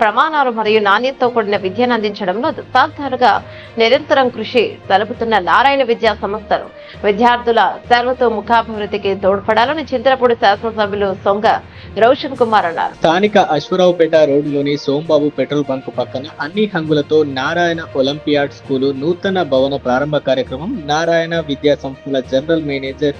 ప్రమాణాలు మరియు నాణ్యతతో కూడిన విద్యను అందించడంలో దశాబ్దాలుగా నిరంతరం కృషి జరుపుతున్న నారాయణ విద్యా సంస్థలు విద్యార్థుల సర్వతో ముఖాభివృద్ధికి తోడ్పడాలని చింతలపూడి శాసనసభ్యులు సొంగ రోషన్ కుమార్ అన్నారు. స్థానిక అశ్వరావుపేట రోడ్డులోని సోంబాబు పెట్రోల్ బంక్ పక్కన అన్ని హంగులతో నారాయణ ఒలింపియాడ్ స్కూలు నూతన భవన ప్రారంభ కార్యక్రమం నారాయణ విద్యా సంస్థల general manager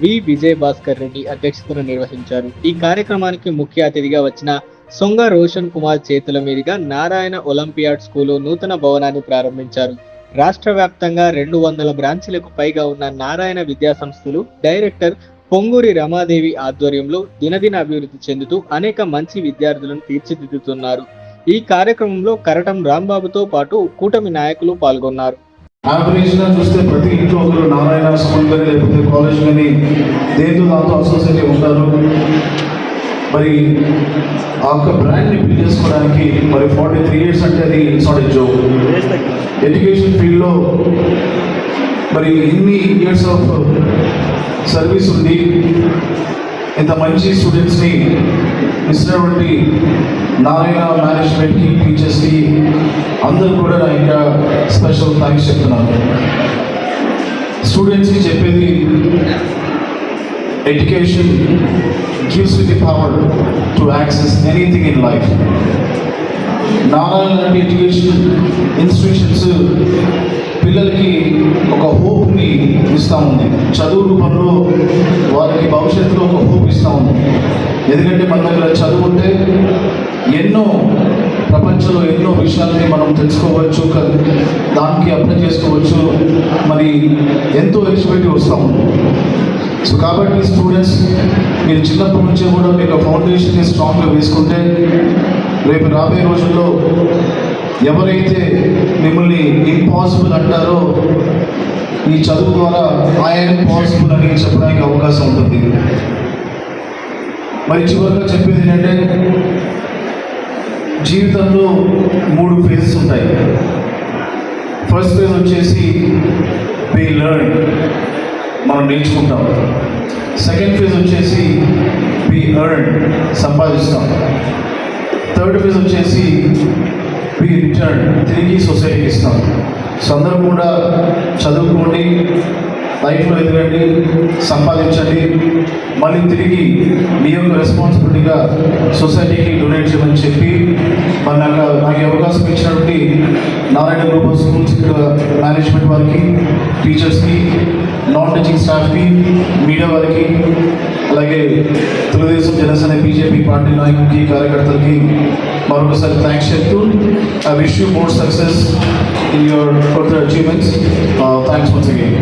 V Vijay Bhaskar Reddy అధ్యక్షతన నిర్వహించారు. ఈ కార్యక్రమానికి ముఖ్య అతిథిగా వచ్చిన సొంగ రోషన్ కుమార్ చేతుల మీదుగా నారాయణ ఒలింపియాడ్ స్కూలు నూతన భవనాన్ని ప్రారంభించారు. రాష్ట్ర వ్యాప్తంగా రెండు వందల బ్రాంచీలకు పైగా ఉన్న నారాయణ విద్యా సంస్థలు డైరెక్టర్ పొంగూరి రమాదేవి ఆధ్వర్యంలో దినదిన అభివృద్ధి చెందుతూ అనేక మంచి విద్యార్థులను తీర్చిదిద్దుతున్నారు. ఈ కార్యక్రమంలో కరటం రాంబాబుతో పాటు కూటమి నాయకులు పాల్గొన్నారు. చూస్తే ప్రతి ఇంట్లో ఒకరు నారాయణ స్కూల్ కానీ లేకపోతే కాలేజ్ కానీ దేంతో దాంతో అసోసియేట్ ఉంటారు? మరి ఆ యొక్క బ్రాండ్ని బిల్డ్ చేసుకోవడానికి మరి ఫార్టీ త్రీ ఇయర్స్ అంటే అది it's not a joke education ఫీల్డ్లో మరి ఎన్ని ఇయర్స్ ఆఫ్ సర్వీస్ ఉంది. ఇంత మంచి స్టూడెంట్స్ని ఇచ్చినటువంటి నారాయణ మేనేజ్మెంట్కి టీచర్స్కి అందరూ కూడా నా ఇంకా స్పెషల్ థ్యాంక్స్ చెప్తున్నాను. స్టూడెంట్స్కి చెప్పేది education gives the power to access anything in life Narayana education institutions పిల్లలకి ఒక హోప్ని ఇస్తూ ఉంది. చదువు రూపంలో వారికి భవిష్యత్తులో ఒక హోప్ ఇస్తూ ఉంది. ఎందుకంటే మన దగ్గర చదువు ఉంటే ఎన్నో ప్రపంచంలో ఎన్నో విషయాలని మనం తెలుసుకోవచ్చు దానికి అప్లై చేసుకోవచ్చు. మరి ఎంతో ఎలిజిబిలిటీ వస్తూ ఉంది. సో కాబట్టి స్టూడెంట్స్ మీరు చిన్నప్పటి నుంచే కూడా మీకు ఫౌండేషన్ని స్ట్రాంగ్గా వేసుకుంటే రేపు రాబోయే రోజుల్లో ఎవరైతే మిమ్మల్ని ఇంపాసిబుల్ అంటారో ఈ చదువు ద్వారా ఆయన పాసిబుల్ అని చెప్పడానికి అవకాశం ఉంటుంది. మరి చివరిగా చెప్పేది ఏంటంటే జీవితంలో మూడు ఫేజెస్ ఉంటాయి. ఫస్ట్ ఫేజ్ వచ్చేసి వి లర్న్ మనం నేర్చుకుంటాం. సెకండ్ ఫేజ్ వచ్చేసి వి ఎర్న్ సంపాదిస్తాం. థర్డ్ ఫేజ్ వచ్చేసి వి రిటర్న్ తిరిగి సొసైటీకి ఇస్తాం. సో అందరూ కూడా చదువుకోండి లైఫ్లో ఎదగండి సంపాదించండి మళ్ళీ తిరిగి మీ యొక్క రెస్పాన్సిబిలిటీగా సొసైటీకి డొనేట్ చేయమని చెప్పి మరి నాకు నాకు అవకాశం ఇచ్చినటువంటి Narayana group of schools management వారికి టీచర్స్కి నాన్ టీచింగ్ స్టాఫ్కి మీడియా వారికి అలాగే తెలుగుదేశం జనసేన బీజేపీ పార్టీ నాయకులకి కార్యకర్తలకి మరొకసారి థ్యాంక్స్ చెప్తూ I wish you more success in your further achievements thanks once again